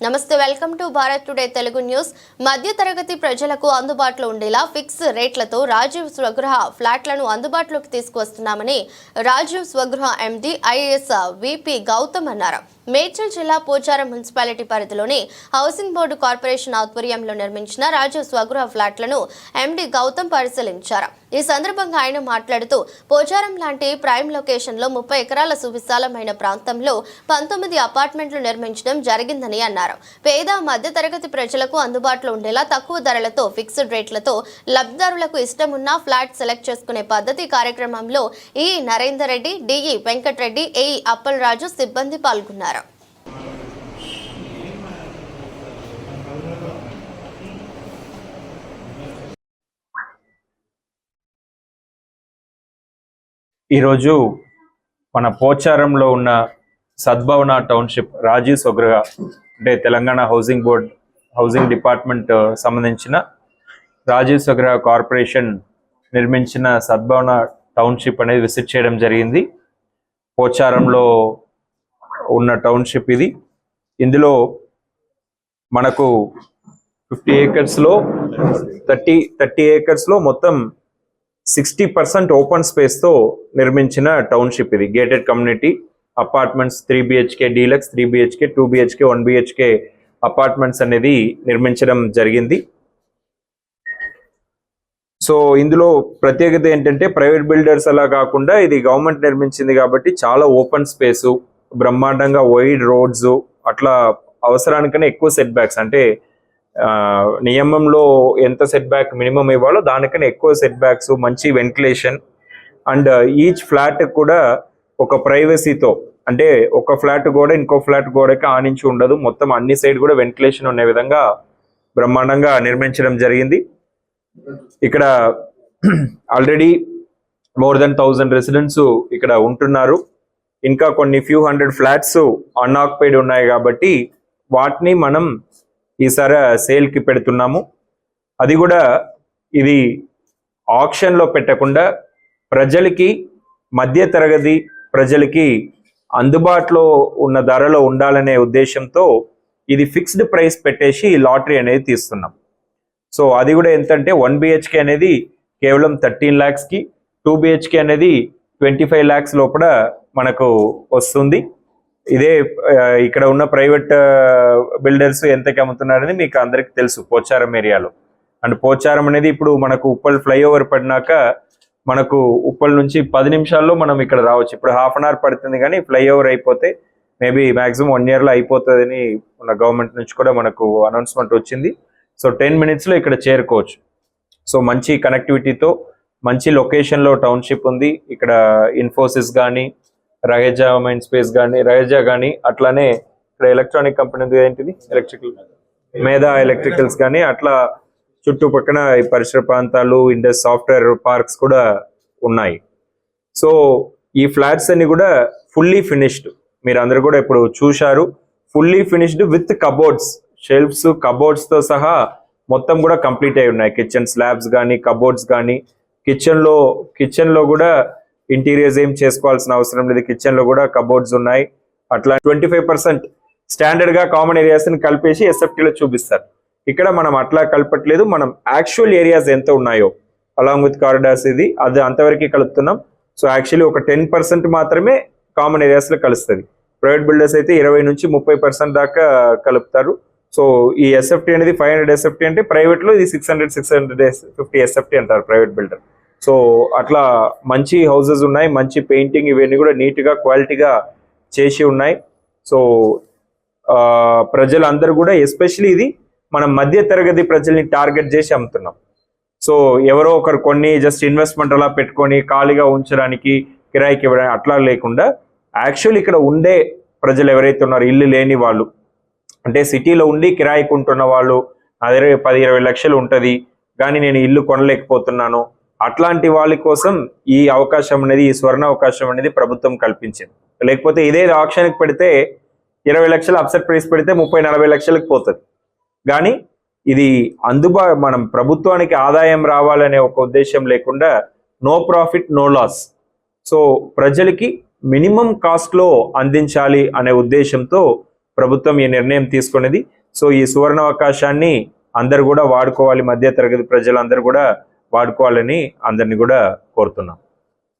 నమస్తే welcome to Bharat today Telugu news. మధ్య తరగతి ప్రజలకు అందుబాటులో ఉండేలా ఫిక్స్ రేట్లతో రాజీవ్ స్వగృహ ఫ్లాట్లను అందుబాటులోకి తీసుకువస్తున్నామని Rajiv Swagruha MD IAS V P Gautam అన్నారు. మేడ్చల్ జిల్లా పోచారం మున్సిపాలిటీ పరిధిలోని హౌసింగ్ బోర్డు కార్పొరేషన్ ఆధ్వర్యంలో నిర్మించిన రాజీవ్ స్వగృహ ఫ్లాట్లను ఎండీ గౌతమ్ పరిశీలించారు. ఈ సందర్భంగా ఆయన మాట్లాడుతూ పోచారం లాంటి ప్రైమ్ లొకేషన్లో ముప్పై ఎకరాల సువిశాలమైన ప్రాంతంలో పంతొమ్మిది అపార్ట్మెంట్లు నిర్మించడం జరిగిందని అన్నారు. పేద మధ్యతరగతి ప్రజలకు అందుబాటులో ఉండేలా తక్కువ ధరలతో ఫిక్స్డ్ రేట్లతో లబ్ధిదారులకు ఇష్టమున్న ఫ్లాట్ సెలెక్ట్ చేసుకునే పద్ధతి కార్యక్రమంలో ఈ నరేందర్ రెడ్డి డిఈ వెంకటరెడ్డి ఏఈ అప్పలరాజు సిబ్బంది పాల్గొన్నారు. ఈరోజు మన పోచారంలో ఉన్న సద్భవన టౌన్షిప్ రాజీవ్ స్వగృహ అంటే Telangana housing board housing department సంబంధించిన రాజీవ్ స్వగృహ కార్పొరేషన్ నిర్మించిన సద్భవన టౌన్షిప్ అనేది విజిట్ చేయడం జరిగింది. పోచారంలో ఉన్న టౌన్షిప్ ఇది. ఇందులో మనకు ఫిఫ్టీ ఏకర్స్లో థర్టీ థర్టీ ఏకర్స్లో మొత్తం సిక్స్టీ పర్సెంట్ ఓపెన్ స్పేస్తో నిర్మించిన టౌన్షిప్ ఇది gated community. Apartments three BHK deluxe three BHK two BHK one BHK apartments అనేది నిర్మించడం జరిగింది. సో ఇందులో ప్రత్యేకత ఏంటంటే ప్రైవేట్ బిల్డర్స్ అలా కాకుండా ఇది గవర్నమెంట్ నిర్మించింది కాబట్టి చాలా ఓపెన్ స్పేసు బ్రహ్మాండంగా వైడ్ రోడ్స్ అట్లా అవసరానికనే ఎక్కువ సెట్ బ్యాక్స్ అంటే నియమంలో ఎంత సెట్ బ్యాక్ మినిమం ఇవ్వాలో దానికన్నా ఎక్కువ సెట్ బ్యాక్స్ మంచి వెంటిలేషన్ అండ్ ఈచ్ ఫ్లాట్ కూడా ఒక ప్రైవసీతో అంటే ఒక ఫ్లాట్ గోడ ఇంకో ఫ్లాట్ గోడకి ఆనించి ఉండదు. మొత్తం అన్ని సైడ్ కూడా వెంటిలేషన్ ఉండే విధంగా బ్రహ్మాండంగా నిర్మించడం జరిగింది. ఇక్కడ already more than thousand residents ఇక్కడ ఉంటున్నారు. ఇంకా కొన్ని ఫ్యూ హండ్రెడ్ ఫ్లాట్స్ అన్ఆక్యుపైడ్ ఉన్నాయి కాబట్టి వాటిని మనం ఈసారి సేల్కి పెడుతున్నాము. అది కూడా ఇది ఆప్షన్లో పెట్టకుండా ప్రజలకి మధ్య తరగతి ప్రజలకి అందుబాటులో ఉన్న ధరలో ఉండాలనే ఉద్దేశంతో ఇది ఫిక్స్డ్ ప్రైస్ పెట్టేసి లాటరీ అనేది తీస్తున్నాం. సో అది కూడా ఎంతంటే వన్ బిహెచ్కే అనేది కేవలం థర్టీన్ ల్యాక్స్కి టూ బిహెచ్కే అనేది ట్వంటీ ఫైవ్ ల్యాక్స్ లోపల మనకు వస్తుంది. ఇదే ఇక్కడ ఉన్న ప్రైవేట్ బిల్డర్స్ ఎంతకి అమ్ముతున్నారని మీకు అందరికీ తెలుసు పోచారం ఏరియాలో. అండ్ పోచారం అనేది ఇప్పుడు మనకు ఉప్పల్ ఫ్లైఓవర్ పడినాక మనకు ఉప్పల్ నుంచి పది నిమిషాల్లో మనం ఇక్కడ రావచ్చు. ఇప్పుడు హాఫ్ అన్ అవర్ పడుతుంది కానీ ఫ్లైఓవర్ అయిపోతే మేబీ మాక్సిమం వన్ ఇయర్లో అయిపోతుందని మన గవర్నమెంట్ నుంచి కూడా మనకు అనౌన్స్మెంట్ వచ్చింది. సో టెన్ మినిట్స్లో ఇక్కడ చేరుకోవచ్చు. సో మంచి కనెక్టివిటీతో మంచి లొకేషన్లో టౌన్షిప్ ఉంది. ఇక్కడ ఇన్ఫోసిస్ కానీ రహేజా మైండ్ స్పేస్ కానీ రహేజా కానీ అట్లానే ఇక్కడ ఎలక్ట్రానిక్ కంపెనీ ఏంటిది? ఎలక్ట్రికల్ మేధా ఎలక్ట్రికల్స్ కానీ అట్లా చుట్టుపక్కన ఈ పరిసర ప్రాంతాలు ఇండస్ సాఫ్ట్వేర్ పార్క్స్ కూడా ఉన్నాయి. సో ఈ ఫ్లాట్స్ అన్ని కూడా ఫుల్లీ ఫినిష్డ్ మీరు అందరు కూడా ఇప్పుడు చూశారు. Fully finished with cupboards shelves కబోర్డ్స్తో సహా మొత్తం కూడా కంప్లీట్ అయి ఉన్నాయి. కిచెన్ స్లాబ్స్ కానీ కబోర్డ్స్ కానీ కిచెన్లో కిచెన్లో కూడా ఇంటీరియర్స్ ఏం చేసుకోవాల్సిన అవసరం లేదు. కిచెన్లో కూడా కబోర్డ్స్ ఉన్నాయి. అట్లా ట్వంటీ ఫైవ్ పర్సెంట్ స్టాండర్డ్గా కామన్ ఏరియాస్ని కలిపేసి ఎస్ఎఫ్టీలో లో చూపిస్తారు. ఇక్కడ మనం అట్లా కలపట్లేదు. మనం యాక్చువల్ ఏరియాస్ ఎంత ఉన్నాయో. అలాంగ్ విత్ కారిడార్స్ ఇది. అది అంతవరకు కలుపుతున్నాం. సో యాక్చువల్లీ ఒక టెన్ పర్సెంట్ మాత్రమే కామన్ ఏరియాస్లో కలుస్తుంది. ప్రైవేట్ బిల్డర్స్ అయితే ఇరవై నుంచి ముప్పై పర్సెంట్ దాకా కలుపుతారు. సో ఈ ఎస్ఎఫ్టీ అనేది ఫైవ్ హండ్రెడ్ ఎస్ఎఫ్టీ అంటే ప్రైవేట్లో ఇది six hundred six hundred fifty SFT అంటారు ప్రైవేట్ బిల్డర్ సో అట్లా మంచి హౌసెస్ ఉన్నాయి. మంచి పెయింటింగ్ ఇవన్నీ కూడా నీట్గా క్వాలిటీగా చేసి ఉన్నాయి. సో ప్రజలందరూ కూడా ఎస్పెషలీ ఇది మనం మధ్య తరగతి ప్రజల్ని టార్గెట్ చేసి అమ్ముతున్నాం. సో ఎవరో ఒకరు కొన్ని జస్ట్ ఇన్వెస్ట్మెంట్ అలా పెట్టుకొని ఖాళీగా ఉంచడానికి కిరాయికి ఇవ్వడానికి అట్లా లేకుండా యాక్చువల్ ఇక్కడ ఉండే ప్రజలు ఎవరైతే ఉన్నారో ఇల్లు లేని వాళ్ళు అంటే సిటీలో ఉండి కిరాయికి ఉంటున్న వాళ్ళు అదే పది ఇరవై లక్షలు ఉంటుంది కానీ నేను ఇల్లు కొనలేకపోతున్నాను అట్లాంటి వాళ్ళ కోసం ఈ అవకాశం అనేది ఈ స్వర్ణ అవకాశం అనేది ప్రభుత్వం కల్పించింది. లేకపోతే ఇదే ఆప్షన్కి పెడితే ఇరవై లక్షలు అప్సెట్ ప్రైస్ పెడితే ముప్పై నలభై లక్షలకు పోతుంది. కానీ ఇది అందుబా మనం ప్రభుత్వానికి ఆదాయం రావాలనే ఒక ఉద్దేశం లేకుండా no profit no loss so ప్రజలకి మినిమం కాస్ట్లో అందించాలి అనే ఉద్దేశంతో ప్రభుత్వం ఈ నిర్ణయం తీసుకునేది సో ఈ సువర్ణ అవకాశాన్ని అందరు కూడా వాడుకోవాలి. మధ్య తరగతి ప్రజలందరూ కూడా వాడుకోవాలని అందరిని కూడా కోరుతున్నాం.